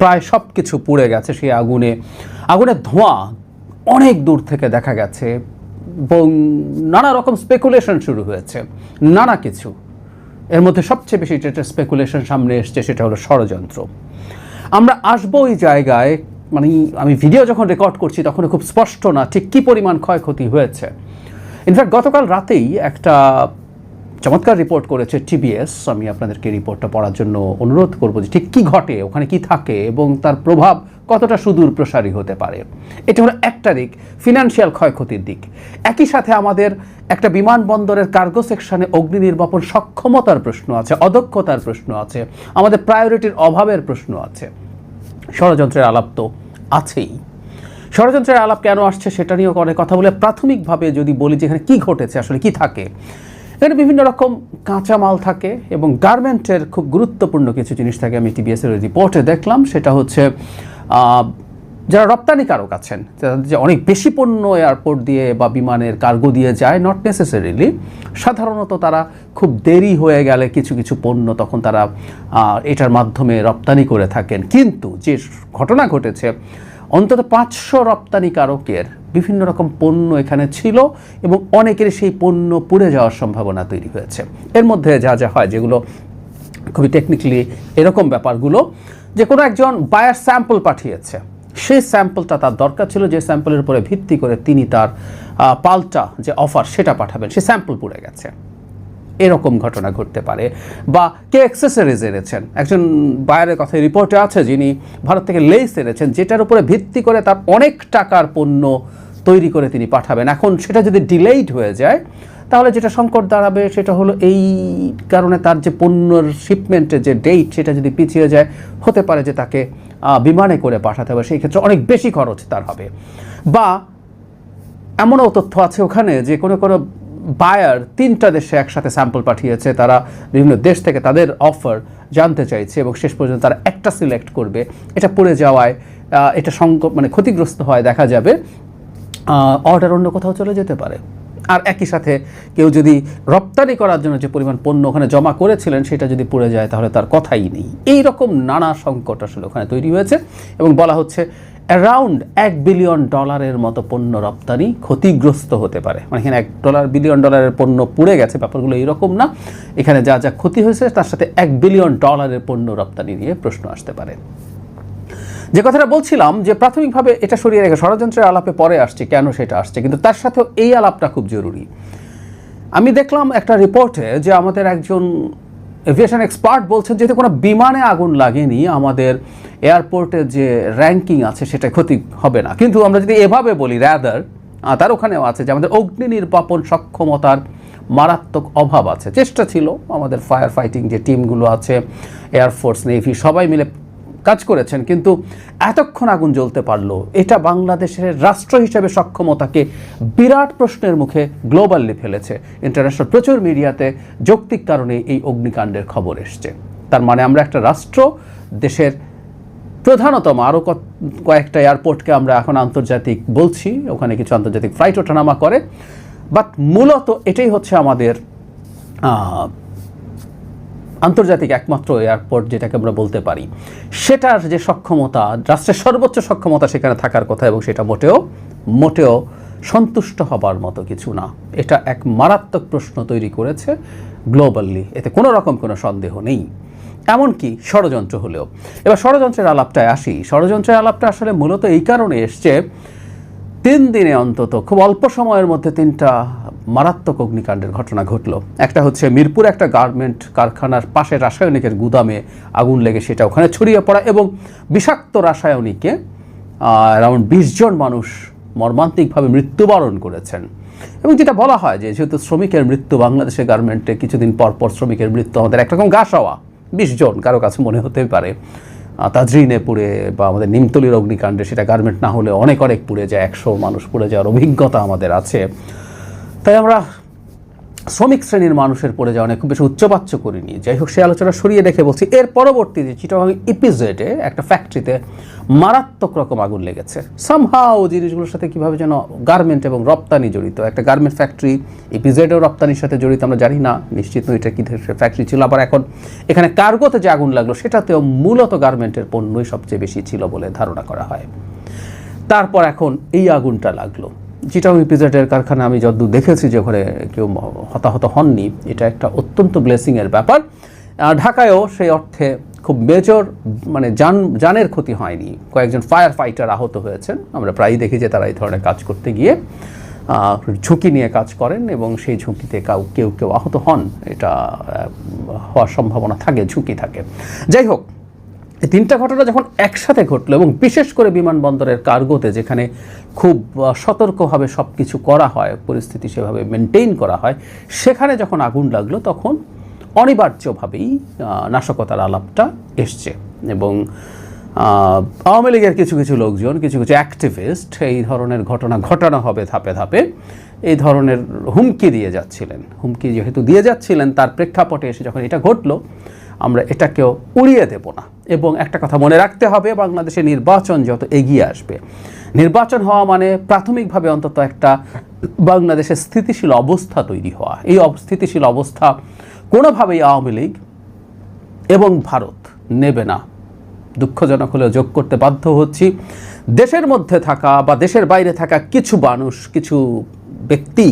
প্রায় সব কিছু পুড়ে গেছে সেই আগুনে। আগুনের ধোঁয়া অনেক দূর থেকে দেখা গেছে এবং নানা রকম স্পেকুলেশন শুরু হয়েছে, নানা কিছু। এর মধ্যে সবচেয়ে বেশি যেটা স্পেকুলেশন সামনে এসছে সেটা হলো ষড়যন্ত্র। আমরা আসব ওই জায়গায় মানে আমি ভিডিও যখন রেকর্ড করছি তখন খুব স্পষ্ট না ঠিক কী পরিমাণ ক্ষয়ক্ষতি হয়েছে। ইনফ্যাক্ট গতকাল রাতেই একটা চমৎকার রিপোর্ট করেছে টিবিএস আমি আপনাদেরকে রিপোর্টটা পড়ার জন্য অনুরোধ করব যে ঠিক কী ঘটে, ওখানে কি থাকে এবং তার প্রভাব কতটা সুদূর প্রসারী হতে পারে। এটা হলো একটা দিক ফিনান্সিয়াল ক্ষয়ক্ষতির দিক। একই সাথে আমাদের একটা বিমানবন্দরের কার্গো সেকশনে অগ্নি নির্বাপন সক্ষমতার প্রশ্ন আছে, অদক্ষতার প্রশ্ন আছে, আমাদের প্রায়োরিটির অভাবের প্রশ্ন আছে। ষড়যন্ত্রের আলাপ তো আছেই। ষড়যন্ত্রের আলাপ কেন আসছে সেটা নিয়েও অনেক কথা বলে প্রাথমিকভাবে যদি বলি যে এখানে কী ঘটেছে, আসলে কি থাকে এখানে বিভিন্ন রকম কাঁচামাল থাকে এবং গার্মেন্টের খুব গুরুত্বপূর্ণ কিছু জিনিস থাকে। আমি টিবিএসের রিপোর্টে দেখলাম, সেটা হচ্ছে যারা রপ্তানিকারক আছেন যে অনেক বেশি পণ্য এয়ারপোর্ট দিয়ে বা বিমানের কার্গো দিয়ে যায় নট নেসেসারিলি সাধারণত তারা খুব দেরি হয়ে গেলে কিছু কিছু পণ্য তখন তারা এটার মাধ্যমে রপ্তানি করে থাকেন। কিন্তু যে ঘটনা ঘটেছে, অন্তত পাঁচশো রপ্তানিকারকের বিভিন্ন রকম পণ্য এখানে ছিল এবং অনেকের সেই পণ্য পুড়ে যাওয়ার সম্ভাবনা তৈরি হয়েছে। এর মধ্যে যা যা হয়, যেগুলো খুবই টেকনিক্যালি এরকম ব্যাপারগুলো, যে কোনো একজন বায়ার স্যাম্পল পাঠিয়েছে। সেই স্যাম্পলটা তার দরকার ছিল, যে স্যাম্পলের উপরে ভিত্তি করে তিনি তার পাল্টা যে অফার সেটা পাঠাবেন, সে স্যাম্পল পুড়ে গেছে। এরকম ঘটনা ঘটতে পারে। বা কে অ্যাক্সেসরিজ এনেছেন? একজন বায়ারের কথা রিপোর্টে আছে যিনি ভারত থেকে লেস এনেছেন, যেটার উপরে ভিত্তি করে তার অনেক টাকার পণ্য তৈরি করে তিনি পাঠাবেন। এখন সেটা যদি ডিলেইড হয়ে যায়, তাহলে যেটা সংকট দাঁড়াবে সেটা হলো এই কারণে তার যে পণ্যর শিপমেন্টের যে ডেট সেটা যদি পিছিয়ে যায়, হতে পারে যে তাকে বিমানে করে পাঠাতে হবে। সেই ক্ষেত্রে অনেক বেশি খরচ তার হবে। বা এমনও তথ্য আছে ওখানে যে কোনো কোনো বায়ার তিনটা দেশে একসাথে স্যাম্পল পাঠিয়েছে। তারা বিভিন্ন দেশ থেকে তাদের অফার জানতে চাইছে এবং শেষ পর্যন্ত তারা একটা সিলেক্ট করবে। এটা পড়ে যাওয়ায় এটা সংকট মানে ক্ষতিগ্রস্ত হয় দেখা যাবে। অর্ডার অন্য কোথাও চলে যেতে পারে। আর একই সাথে কেউ যদি রপ্তানি করার জন্য যে পরিমাণ পণ্য ওখানে জমা করেছিলেন, সেটা যদি পড়ে যায়, তাহলে তার কথাই নেই। এই রকম নানা সংকট আসলে ওখানে তৈরি হয়েছে এবং বলা হচ্ছে অ্যারাউন্ড এক বিলিয়ন ডলারের মতো পণ্য রপ্তানি ক্ষতিগ্রস্ত হতে পারে। মানে এখানে এক ডলার বিলিয়ন ডলারের পণ্য পুড়ে গেছে, ব্যাপারগুলো এইরকম না। এখানে যা যা ক্ষতি হয়েছে, তার সাথে এক বিলিয়ন ডলারের পণ্য রপ্তানি নিয়ে প্রশ্ন আসতে পারে। যে কথাটা বলছিলাম যে প্রাথমিকভাবে এটা সরিয়ে রেখে ষড়যন্ত্রের আলাপে পরে আসছে, কেন সেটা আসছে, কিন্তু তার সাথেও এই আলাপটা খুব জরুরি। আমি দেখলাম একটা রিপোর্টে যে আমাদের একজন এভিয়েশন এক্সপার্ট বলছেন, যেহেতু কোনো বিমানে আগুন লাগেনি, আমাদের এয়ারপোর্টের যে র্যাঙ্কিং আছে সেটা ক্ষতি হবে না। কিন্তু আমরা যদি এভাবে বলি র্যাদার তার ওখানেও আছে যে আমাদের অগ্নি নির্বাপন সক্ষমতার মারাত্মক অভাব আছে। চেষ্টা ছিল আমাদের ফায়ার ফাইটিং যে টিমগুলো আছে এয়ারফোর্স নেভি সবাই মিলে কাজ করেছেন, কিন্তু এতক্ষণ আগুন জ্বলতে পারল। এটা বাংলাদেশের রাষ্ট্র হিসেবে সক্ষমতাকে বিরাট প্রশ্নের মুখে গ্লোবালি ফেলেছে। ইন্টারন্যাশনাল প্রচুর মিডিয়াতে যৌক্তিক কারণে এই অগ্নিকাণ্ডের খবর এসছে। তার মানে আমরা একটা রাষ্ট্র, দেশের প্রধানতম আরও কয়েকটা এয়ারপোর্টকে আমরা এখন আন্তর্জাতিক বলছি, ওখানে কিছু আন্তর্জাতিক ফ্লাইট ওঠানামা করে। বাট মূলত এটাই হচ্ছে আমাদের আন্তর্জাতিক একমাত্র এয়ারপোর্ট যেটাকে আমরা বলতে পারি। সেটার যে সক্ষমতা, রাষ্ট্রের সর্বোচ্চ সক্ষমতা সেখানে থাকার কথা এবং সেটা মোটেও মোটেও সন্তুষ্ট হবার মতো কিছু না। এটা এক মারাত্মক প্রশ্ন তৈরি করেছে গ্লোবালি। এতে কোনো রকম কোনো সন্দেহ নেই। এমনকি ষড়যন্ত্র হলেও। এবার ষড়যন্ত্রের আলাপটায় আসি। ষড়যন্ত্রের আলাপটা আসলে মূলত এই কারণে এসছে তিন দিনে অন্তত, খুব অল্প সময়ের মধ্যে তিনটা মারাত্মক অগ্নিকাণ্ডের ঘটনা ঘটল। একটা হচ্ছে মিরপুর, একটা গার্মেন্ট কারখানার পাশে রাসায়নিকের গুদামে আগুন লেগে সেটা ওখানে ছড়িয়ে পড়া এবং বিষাক্ত রাসায়নিকে অ্যারাউন্ড বিশ জন মানুষ মর্মান্তিকভাবে মৃত্যুবরণ করেছেন। এবং যেটা বলা হয় যে, যেহেতু শ্রমিকের মৃত্যু বাংলাদেশের গার্মেন্টে কিছুদিন পর পর শ্রমিকের মৃত্যু, আমাদের একরকম গা সওয়া বিশ জন, কারও কাছে মনে হতে পারে। তাজরিনে পুড়ে বা আমাদের নিমতলির অগ্নিকাণ্ডে সেটা গার্মেন্ট না হলে অনেক অনেক পুড়ে যায়, একশো মানুষ পুড়ে যাওয়ার অভিজ্ঞতা আমাদের আছে। তাই আমরা শ্রমিক শ্রেণির মানুষের পড়ে যাওয়া খুব বেশি উচ্চবাচ্য করিনি। যাই হোক, সেই আলোচনা সরিয়ে রেখে বলছি, এর পরবর্তীতে চিটাগাং ইপিজেডে একটা ফ্যাক্টরিতে মারাত্মক রকম আগুন লেগেছে। সামহাও জিনিসগুলোর সাথে কীভাবে যেন গার্মেন্ট এবং রপ্তানি জড়িত। একটা গার্মেন্ট ফ্যাক্টরি ইপিজেডও রপ্তানির সাথে জড়িত, আমরা জানি না, নিশ্চিত এটা কী ফ্যাক্টরি ছিল। আবার এখন এখানে কার্গোতে যে আগুন লাগল, সেটাতেও মূলত গার্মেন্টের পণ্যই সবচেয়ে বেশি ছিল বলে ধারণা করা হয়। তারপর এখন এই আগুনটা লাগল। চিটাং ইপিজেডের কারখানা আমি যতদূর দেখেছি যে ওখানে কেউ হতাহত হননি, এটা একটা অত্যন্ত ব্লেসিংয়ের ব্যাপার। ঢাকায়ও সেই অর্থে খুব মেজর মানে যান, যানের ক্ষতি হয়নি। কয়েকজন ফায়ার ফাইটার আহত হয়েছেন। আমরা প্রায়ই দেখি যে তারা এই ধরনের কাজ করতে গিয়ে ঝুঁকি নিয়ে কাজ করেন এবং সেই ঝুঁকিতে কাউ, কেউ কেউ আহত হন। এটা হওয়ার সম্ভাবনা থাকে, ঝুঁকি থাকে। যাই হোক এই তিনটা ঘটনা যখন একসাথে ঘটলো এবং বিশেষ করে বিমানবন্দরের কার্গোতে যেখানে খুব সতর্কভাবে সব কিছু করা হয়, পরিস্থিতি সেভাবে মেনটেন করা হয়, সেখানে যখন আগুন লাগল তখন অনিবার্যভাবেই নাশকতার আলাপটা এসছে এবং আওয়ামী লীগের কিছু কিছু লোকজন, কিছু কিছু অ্যাক্টিভিস্ট এই ধরনের ঘটনা ঘটানো হবে ধাপে ধাপে, এই ধরনের হুমকি দিয়ে যাচ্ছিলেন। হুমকি যেহেতু দিয়ে যাচ্ছিলেন, তার প্রেক্ষাপটে এসে যখন এটা ঘটলো আমরা এটাকেও উড়িয়ে দেব না। এবং একটা কথা মনে রাখতে হবে, বাংলাদেশে নির্বাচন যত এগিয়ে আসবে, নির্বাচন হওয়া মানে প্রাথমিকভাবে অন্তত একটা বাংলাদেশের স্থিতিশীল অবস্থা তৈরি হওয়া। এই অস্থিতিশীল অবস্থা কোনোভাবেই আওয়ামী লীগ এবং ভারত নেবে না। দুঃখজনক হলেও যোগ করতে বাধ্য হচ্ছি। দেশের মধ্যে থাকা বা দেশের বাইরে থাকা কিছু মানুষ, কিছু ব্যক্তি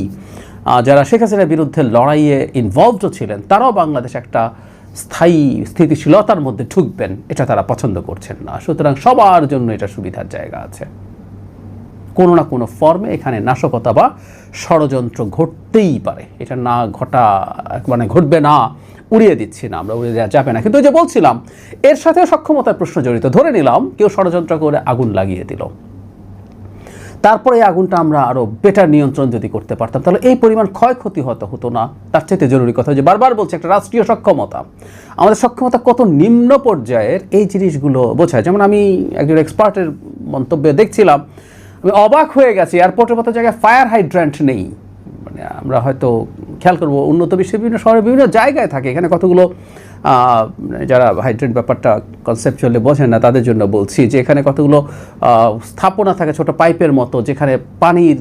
যারা শেখ হাসিনার বিরুদ্ধে লড়াইয়ে ইনভলভড ছিলেন, তারাও বাংলাদেশ একটা স্থায়ী স্থিতিশীলতার মধ্যে ঢুকবেন, এটা তারা পছন্দ করছেন না। সুতরাং সবার জন্য এটা সুবিধার জায়গা আছে। কোনো না কোনো ফর্মে এখানে নাশকতা বা ষড়যন্ত্র ঘটতেই পারে। এটা না ঘটা মানে ঘটবে না, উড়িয়ে দিচ্ছি না আমরা, উড়িয়ে দেওয়া যাবে না। কিন্তু ওই যে বলছিলাম, এর সাথে সক্ষমতার প্রশ্ন জড়িত। ধরে নিলাম, কেউ ষড়যন্ত্র করে আগুন লাগিয়ে দিল। তারপরে আগুনটা আমরা আরও বেটার নিয়ন্ত্রণ যদি করতে পারতাম, তাহলে এই পরিমাণ ক্ষয়ক্ষতি হতো হতো না। তার চাইতে জরুরি কথা যে বারবার বলছে, একটা রাষ্ট্রীয় সক্ষমতা। আমাদের সক্ষমতা কত নিম্ন পর্যায়ের এই জিনিসগুলো বোঝায়। যেমন আমি একজন এক্সপার্টের মন্তব্যে দেখছিলাম, আমি অবাক হয়ে গেছি এয়ারপোর্টের মতো জায়গায় ফায়ার হাইড্রান্ট নেই। মানে আমরা হয়তো খেয়াল করব, উন্নত বিশ্বের বিভিন্ন শহরে বিভিন্ন জায়গায় থাকে, এখানে কতগুলো যারা হাইড্রেন ব্যাপারটা কনসেপচুয়ালি বোঝেন না, তাদের জন্য বলছি যে এখানে কতগুলো স্থাপনা থাকে ছোট পাইপের মতো, যেখানে পানির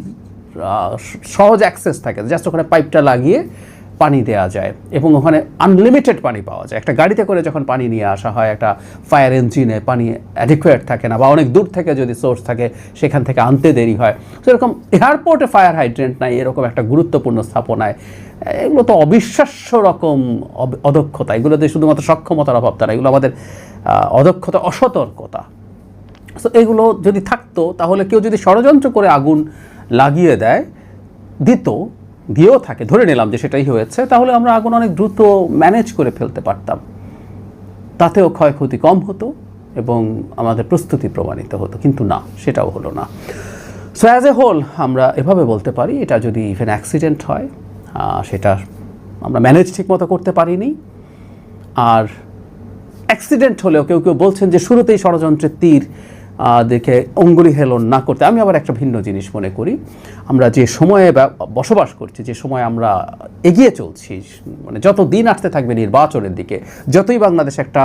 সহজ অ্যাক্সেস থাকে। জাস্ট ওখানে পাইপটা লাগিয়ে পানি দেওয়া যায় এবং ওখানে আনলিমিটেড পানি পাওয়া যায়। একটা গাড়িতে করে যখন পানি নিয়ে আসা হয়, একটা ফায়ার ইঞ্জিনে পানি অ্যাডিকুয়েট থাকে না বা অনেক দূর থেকে যদি সোর্স থাকে, সেখান থেকে আনতে দেরি হয়। সেরকম এয়ারপোর্টে ফায়ার হাইড্রেন্ট নাই, এরকম একটা গুরুত্বপূর্ণ স্থাপনায়, এগুলো তো অবিশ্বাস্য রকম অদক্ষতা। এগুলোতে শুধুমাত্র সক্ষমতার অভাব তারা এগুলো আমাদের অদক্ষতা, অসতর্কতা। সো এগুলো যদি থাকতো, তাহলে কেউ যদি ষড়যন্ত্র করে আগুন লাগিয়ে দেয়, দিত দিয়েও থাকে, ধরে নিলাম যে সেটাই হয়েছে, তাহলে আমরা আগুন অনেক দ্রুত ম্যানেজ করে ফেলতে পারতাম। তাতেও ক্ষয়ক্ষতি কম হতো এবং আমাদের প্রস্তুতি প্রমাণিত হতো, কিন্তু না, সেটাও হলো না। সো অ্যাজ এ হোল আমরা এভাবে বলতে পারি, এটা যদি ইভেন অ্যাক্সিডেন্ট হয় সেটা আমরা ম্যানেজ ঠিকমতো করতে পারিনি। আর অ্যাক্সিডেন্ট হলেও কেউ কেউ বলছেন যে শুরুতেই ষড়যন্ত্রের তীর দেখে অঙ্গুলি হেলন না করতে। আমি আবার একটা ভিন্ন জিনিস মনে করি। আমরা যে সময়ে বসবাস করছি, যে সময় আমরা এগিয়ে চলছি মানে যত দিন আসতে থাকবে নির্বাচনের দিকে, যতই বাংলাদেশ একটা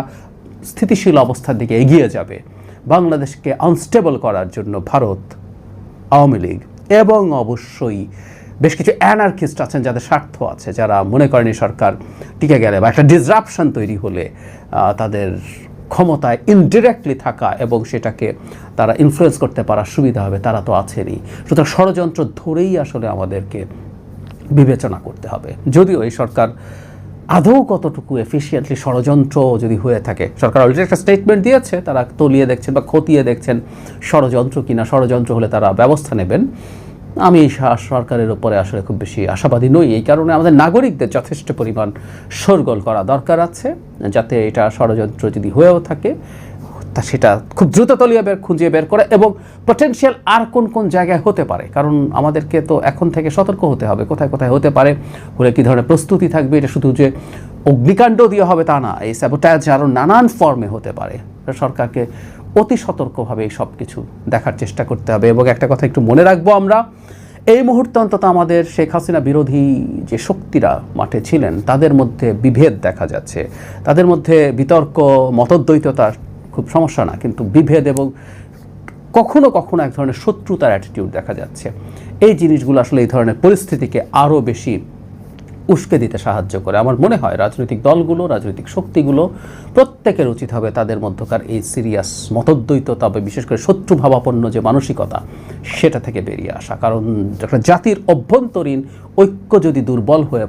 স্থিতিশীল অবস্থার দিকে এগিয়ে যাবে, বাংলাদেশকে আনস্টেবল করার জন্য ভারত আওয়ামী লীগ এবং অবশ্যই বেশ কিছু অ্যানার্কিস্ট আছেন যাদের স্বার্থ আছে, যারা মনে করেন সরকার টিকে গেলে বা একটা ডিসরাপশন তৈরি হলে তাদের ক্ষমতায় ইনডিরেক্টলি থাকা এবং সেটাকে তারা ইনফ্লুয়েন্স করতে পারার সুবিধা হবে, তারা তো আছেনই। সুতরাং ষড়যন্ত্র ধরেই আসলে আমাদেরকে বিবেচনা করতে হবে। যদিও এই সরকার আদৌ কতটুকু এফিসিয়েন্টলি ষড়যন্ত্র যদি হয়ে থাকে, সরকার অলরেডি একটা স্টেটমেন্ট দিয়েছে, তারা তলিয়ে দেখছেন বা খতিয়ে দেখছেন ষড়যন্ত্র কিনা, ষড়যন্ত্র হলে তারা ব্যবস্থা নেবেন। আমি এই সরকারের উপরে আসলে খুব বেশি আশাবাদী নই। এই কারণে আমাদের নাগরিকদের যথেষ্ট পরিমাণ শোরগোল করা দরকার আছে, যাতে এটা ষড়যন্ত্র যদি হয়েও থাকে, তা সেটা খুব দ্রুত তলিয়ে বের, খুঁজে বের করে এবং পটেনশিয়াল আর কোন কোন জায়গায় হতে পারে। কারণ আমাদেরকে তো এখন থেকে সতর্ক হতে হবে, কোথায় কোথায় হতে পারে, হলে কী ধরনের প্রস্তুতি থাকবে, এটা শুধু যে অগ্নিকাণ্ড দিয়ে হবে তা না, এই স্যাবোটাজ আরও নানান ফর্মে হতে পারে। সরকারকে অতি সতর্কভাবে এই সব কিছু দেখার চেষ্টা করতে হবে। এবং একটা কথা একটু মনে রাখব আমরা, এই মুহূর্তে অন্তত আমাদের শেখ হাসিনা বিরোধী যে শক্তিরা মাঠে ছিলেন, তাদের মধ্যে বিভেদ দেখা যাচ্ছে। তাদের মধ্যে বিতর্ক, মতদ্বৈততা খুব সমস্যা না, কিন্তু বিভেদ এবং কখনো কখনো এক ধরনের শত্রুতার অ্যাটিটিউড দেখা যাচ্ছে। এই জিনিসগুলো আসলে এই ধরনের পরিস্থিতিকে আরও বেশি উস্কে দিতে সাহায্য করে। আমার মনে হয় রাজনৈতিক দলগুলো, রাজনৈতিক শক্তিগুলো প্রত্যেকের উচিত হবে তাদের মধ্যকার এই সিরিয়াস মতদ্বৈততা বা বিশেষ করে শত্রুভাবাপন্ন যে মানসিকতা, সেটা থেকে বেরিয়ে আসা। কারণ একটা জাতির অভ্যন্তরীণ ঐক্য যদি দুর্বল হয়ে